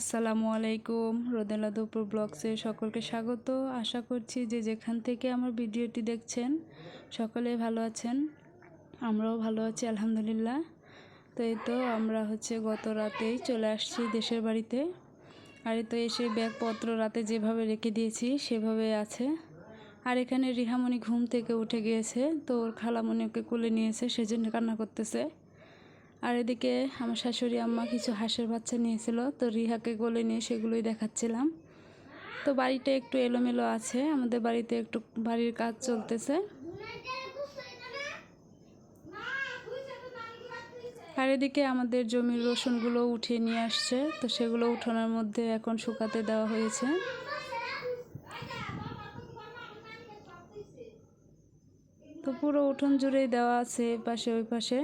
আসসালামু আলাইকুম। রোদেলা দুপুর ব্লগসে সকলকে স্বাগত। আশা করছি যে যেখান থেকে আমার ভিডিওটি দেখছেন, সকলে ভালো আছেন। আমরাও ভালো আছি, আলহামদুলিল্লাহ। তো এই তো আমরা হচ্ছে গত রাতেই চলে আসছি দেশের বাড়িতে। আর এই তো এসে ব্যাগপত্র রাতে যেভাবে রেখে দিয়েছি, সেভাবে আছে। আর এখানে রিহামণি ঘুম থেকে উঠে গিয়েছে, তো ওর খালামণি ওকে কোলে নিয়েছে সেজন্য কান্না করতেছে। আর এদিকে আমার শাশুড়ি আম্মা কিছু হাঁসের বাচ্চা নিয়েছিল, তো রিহাকে গলে নিয়ে সেগুলোই দেখাচ্ছিলাম। তো বাড়িটা একটু এলোমেলো আছে, আমাদের বাড়িতে একটু বাড়ির কাজ চলতেছে। আর এদিকে আমাদের জমির রসুনগুলো উঠিয়ে নিয়ে আসছে, তো সেগুলো উঠোনের মধ্যে এখন শুকাতে দেওয়া হয়েছে। তো পুরো উঠোন জুড়েই দেওয়া আছে পাশে ওই পাশে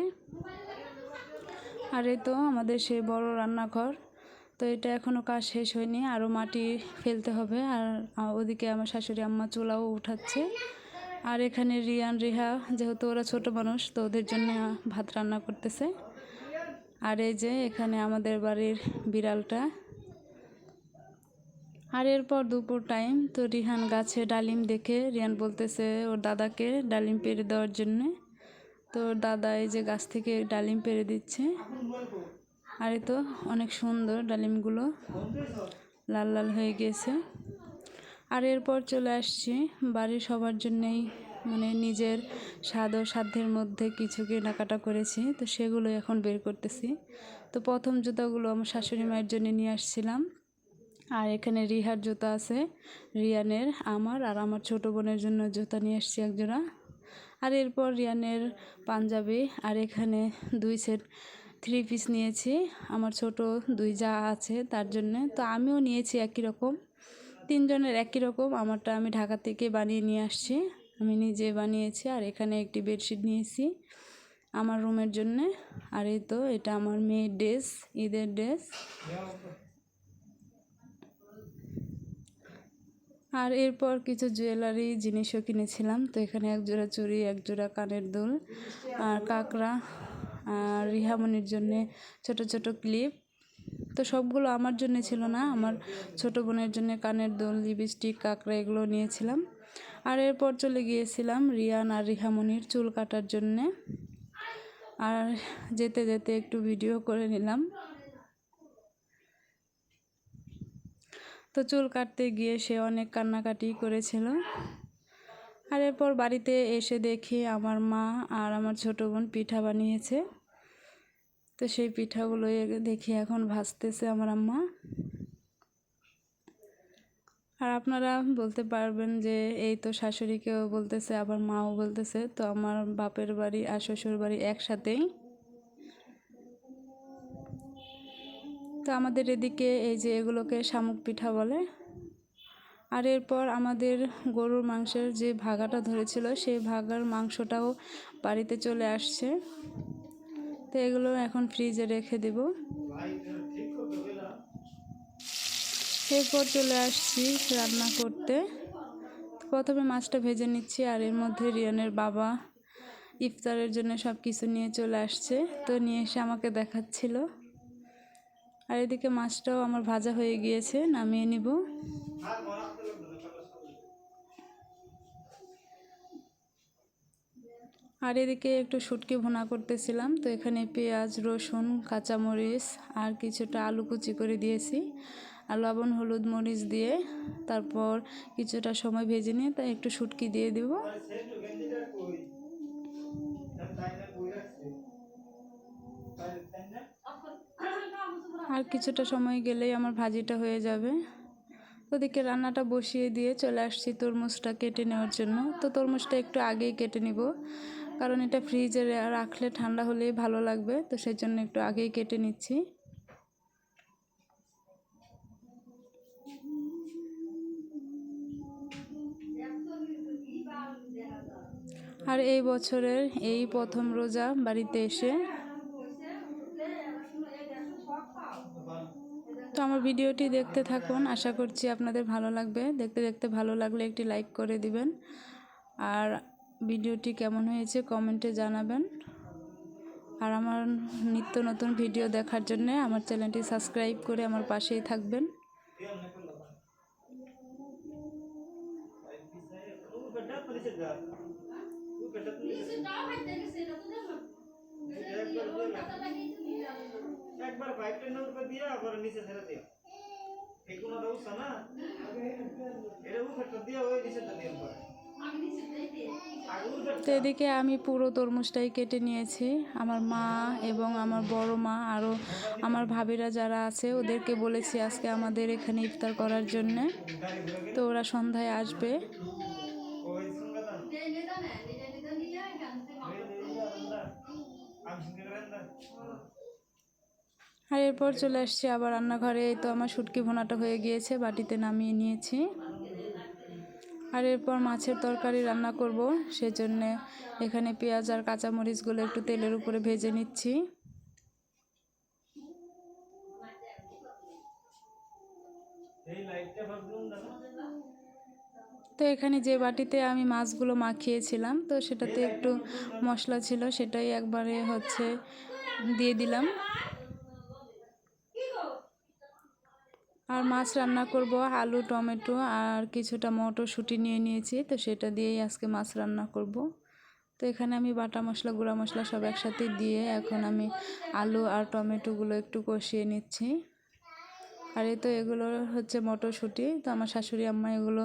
আর এই তো আমাদের সেই বড় রান্নাঘর। তো এটা এখনও কাজ শেষ হয়নি আরও মাটি ফেলতে হবে। আর ওদিকে আমার শাশুড়ি আম্মা চুলাও উঠাচ্ছে। আর এখানে রিয়ান, রিহা, যেহেতু ওরা ছোট মানুষ, তো ওদের জন্য ভাত রান্না করতেছে। আর এই যে এখানে আমাদের বাড়ির বিড়ালটা। আর এরপর দুপুর টাইম, তো রিহান গাছে ডালিম দেখে রিয়ান বলতেছে ওর দাদাকে ডালিম পেরে দেওয়ার জন্যে। তো দাদা এই যে গাছ থেকে ডালিম পেরে দিচ্ছে। আর এই তো অনেক সুন্দর ডালিমগুলো। লাল লাল হয়ে গিয়েছে আর এরপর চলে আসছি বাড়ির সবার জন্যেই। মানে নিজের স্বাদ ও সাধ্যের মধ্যে কিছু কেনাকাটা করেছি, তো সেগুলো এখন বের করতেছি। তো প্রথম জুতাগুলো আমার শাশুড়ি মায়ের জন্য নিয়ে আসছিলাম। আর এখানে রিহার জুতা আছে, রিয়ানের, আমার আর আমার ছোট বোনের জন্য জুতা নিয়ে আসছি একজোড়া। আর এরপর রিয়ানের পাঞ্জাবি আর এখানে দুই সেট থ্রি পিস নিয়েছি। আমার ছোট দুই যা আছে তার জন্যে। তো আমিও নিয়েছি একই রকম। তিনজনের একই রকম। আমারটা আমি ঢাকা থেকে বানিয়ে নিয়ে আসছি। আমি নিজে বানিয়েছি আর এখানে একটি বেডশিট নিয়েছি আমার রুমের জন্যে। আর এই তো, এটা আমার মেয়ের ড্রেস ঈদের ড্রেস আর এরপর কিছু জুয়েলারি জিনিসও কিনেছিলাম। তো এখানে এক জোড়া চুড়ি এক জোড়া কানের দুল আর কাঁকড়া আর রিহামনির জন্যে ছোট ছোট ক্লিপ তো সবগুলো আমার জন্য ছিল না, আমার ছোট বোনের জন্য কানের দুল লিপস্টিক কাঁকড়া এগুলো নিয়েছিলাম। আর এরপর চলে গিয়েছিলাম রিয়ান আর রিহামনির চুল কাটার জন্যে। আর যেতে যেতে একটু ভিডিও করে নিলাম। তো চুল কাটতে গিয়ে সে অনেক কান্নাকাটি করেছিল। আর এরপর বাড়িতে এসে দেখি আমার মা আর আমার ছোটো বোন পিঠা বানিয়েছে। তো সেই পিঠাগুলো দেখি এখন ভাজতেছে আমার আম্মা। আর আপনারা বলতে পারবেন যে এই তো শাশুড়িকেও বলতেছে, আবার মাও বলতেছে। তো আমার বাপের বাড়ি আর শ্বশুর বাড়ি একসাথেই। তো আমাদের এদিকে এই যে এগুলোকে শামুক পিঠা বলে। আর এরপর আমাদের গরুর মাংসের যে ভাগাটা ধরেছিল, সেই ভাগার মাংসটাও বাড়িতে চলে আসছে। তো এগুলো এখন ফ্রিজে রেখে দেব। এরপর চলে আসছি রান্না করতে। প্রথমে মাছটা ভেজে নিচ্ছি, আর এর মধ্যে রিয়নের বাবা ইফতারের জন্য সব কিছু নিয়ে চলে আসছে। তো নিয়ে এসে আমাকে দেখাচ্ছিল। আর এদিকে মাছটাও আমার ভাজা হয়ে গিয়েছে, নামিয়ে নিব। আর এদিকে একটু শুটকি ভুনা করতেছিলাম, তো এখানে পেঁয়াজ, রসুন, কাঁচামরিচ আর কিছুটা আলু কুচি করে দিয়েছি। আর লবণ, হলুদ, মরিচ দিয়ে তারপর কিছুটা সময় ভেজে নিয়ে তাই একটু শুটকি দিয়ে দেব। আর কিছুটা সময় গেলেই আমার ভাজিটা হয়ে যাবে। ওদিকে রান্নাটা বসিয়ে দিয়ে চলে আসছি তরমুজটা কেটে নেওয়ার জন্য। তো তরমুজটা একটু আগেই কেটে নিব, কারণ এটা ফ্রিজে রাখলে ঠান্ডা হলেই ভালো লাগবে, তো সেই জন্য একটু আগেই কেটে নিচ্ছি। আর এই বছরের এই প্রথম রোজা বাড়িতে এসে তো আমার ভিডিওটি দেখতে থাকুন। আশা করছি আপনাদের ভালো লাগবে। দেখতে দেখতে ভালো লাগলে একটি লাইক করে দিবেন। আর ভিডিওটি কেমন হয়েছে কমেন্টে জানাবেন। আর আমার নিত্য নতুন ভিডিও দেখার জন্য আমার চ্যানেলটি সাবস্ক্রাইব করে আমার পাশেই থাকবেন। দিয়া আবার নিচে ছেড়ে দিয়া এই কোনটা উঠছে না? এটা উপরটা দিয়া ওই নিচেটা পরে। তো এদিকে আমি পুরো তরমুজটাই কেটে নিয়েছি। আমার মা এবং আমার বড় মা আরও আমার ভাবিরা যারা আছে ওদেরকে বলেছি আজকে আমাদের এখানে ইফতার করার জন্যে। তো ওরা সন্ধ্যায় আসবে। আর এরপর চলে আসছি আবার রান্নাঘরে। এই তো আমার শুটকি ভোনাটা হয়ে গিয়েছে, বাটিতে নামিয়ে নিয়েছি। আর এরপর মাছের তরকারি রান্না করব, সেজন্য এখানে পেঁয়াজ আর কাঁচামরিচগুলো একটু তেলের উপরে ভেজে নিচ্ছি। তো এখানে যে বাটিতে আমি মাছগুলো মাখিয়েছিলাম, তো সেটাতে একটু মশলা ছিল, সেটাই একবারে হচ্ছে দিয়ে দিলাম। আর মাছ রান্না করব, আলু, টমেটো আর কিছুটা মটরশুঁটি নিয়ে নিয়েছি, তো সেটা দিয়েই আজকে মাছ রান্না করব। তো এখানে আমি বাটা মশলা, গুঁড়া মশলা সব একসাথে দিয়ে এখন আমি আলু আর টমেটোগুলো একটু কষিয়ে নিচ্ছি। আর এই তো এগুলো হচ্ছে মটরশুঁটি, তো আমার শাশুড়ি আম্মা এগুলো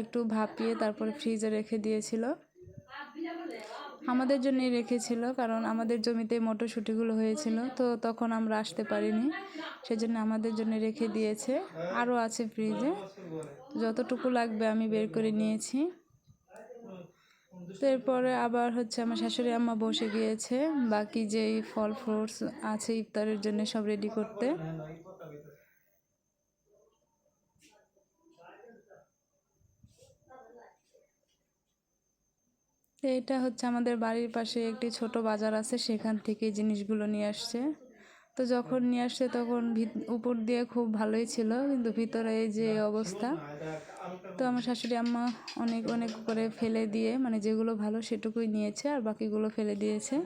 একটু ভাপিয়ে তারপরে ফ্রিজে রেখে দিয়েছিল। আমাদের জন্যই রেখেছিল, কারণ আমাদের জমিতে মটরশুঁটিগুলো হয়েছিল, তো তখন আমরা আসতে পারিনি। সেজন্য আমাদের জন্য রেখে দিয়েছে। আরও আছে ফ্রিজে। যতটুকু লাগবে আমি বের করে নিয়েছি। তো এরপরে আবার হচ্ছে আমার শাশুড়ি আম্মা বসে গিয়েছে। বাকি যেই ফল, ফ্রুটস আছে ইফতারের জন্য সব রেডি করতে। এটা হচ্ছে আমাদের বাড়ির পাশে একটি ছোট বাজার আছে, সেখান থেকে জিনিসগুলো নিয়ে আসছে। তো যখন নিয়ে আসছে তখন উপর দিয়ে খুব ভালোই ছিল, কিন্তু ভিতরে এই যে অবস্থা, তো আমার শাশুড়ি আম্মা অনেক অনেক করে ফেলে দিয়ে মানে যেগুলো ভালো সেটুকুই নিয়েছে আর বাকিগুলো ফেলে দিয়েছে।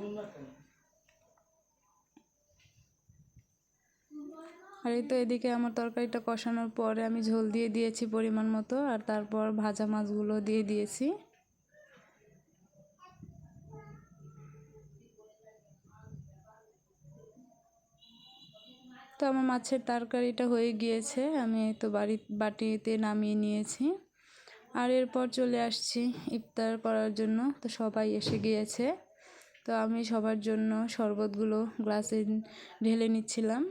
আর এই তো এদিকে আমার তরকারিটা কষানোর পরে আমি ঝোল দিয়ে দিয়েছি পরিমাণ মতো, আর তারপর ভাজা মাছগুলো দিয়ে দিয়েছি। তো আমার মাছের তরকারিটা হয়ে গিয়েছে। আমি তো বাড়ি, বাটিতে নামিয়ে নিয়েছি। আর এরপর চলে আসছি ইফতার করার জন্য। তো সবাই এসে গিয়েছে। তো আমি সবার জন্য শরবতগুলো গ্লাসে ঢেলে নিচ্ছিলাম।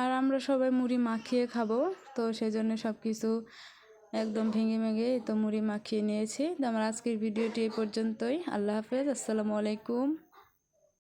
আর আমরা সবাই মুড়ি মাখিয়ে খাব। তো সেজন্য সব কিছু একদম ভেঙে ভেঙে তো মুড়ি মাখিয়ে নিয়েছি। তো আমার আজকের ভিডিওটি এই পর্যন্তই। আল্লাহ হাফেজ। আসসালামু আলাইকুম।